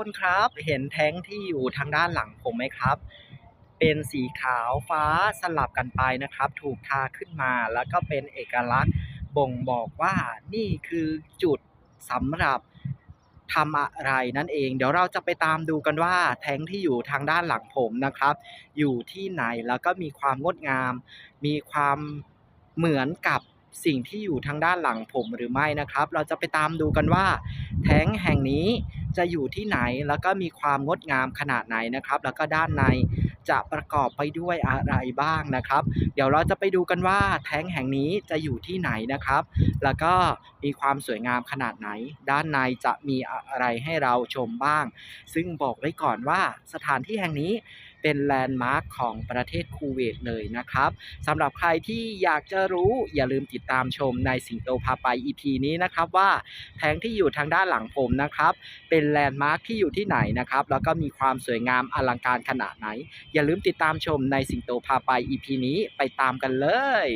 คนครับเห็นแท้งที่อยู่ทางด้านหลังผมไหมครับ เป็นสีขาวฟ้าสลับกันไปนะครับ ถูกทาขึ้นมาแล้วก็เป็นเอกลักษณ์บ่งบอกว่านี่คือจุดสำหรับทำอะไรนั่นเอง เดี๋ยวเราจะไปตามดูกันว่าแท้งที่อยู่ทางด้านหลังผมนะครับ อยู่ที่ไหนแล้วก็มีความงดงาม มีความเหมือนกับสิ่งที่อยู่ทางด้านหลังผมหรือไม่นะครับ เราจะไปตามดูกันว่า แท้งแห่งนี้ จะอยู่ที่ไหนแล้วก็มีความงดงามขนาดไหนนะครับ แล้วก็ด้านในจะประกอบไปด้วยอะไรบ้างนะครับ เดี๋ยวเราจะไปดูกันว่าแท้งแห่งนี้จะอยู่ที่ไหนนะครับ แล้วก็มีความสวยงามขนาดไหน ด้านในจะมีอะไรให้เราชมบ้าง ซึ่งบอกไว้ก่อนว่าสถานที่แห่งนี้เป็นแลนด์มาร์คของประเทศคูเวตเลยนะครับสำหรับใครที่อยากจะรู้อย่าลืมติดตามชมในสิงโตพาไป EP นี้นะครับว่าแท้งที่อยู่ทางด้านหลังผมนะครับ เป็นแลนด์มาร์คที่อยู่ที่ไหนนะครับ แล้วก็มีความสวยงามอลังการขนาดไหน อย่าลืมติดตามชมในสิงโตพาไป EP นี้ไปตามกันเลย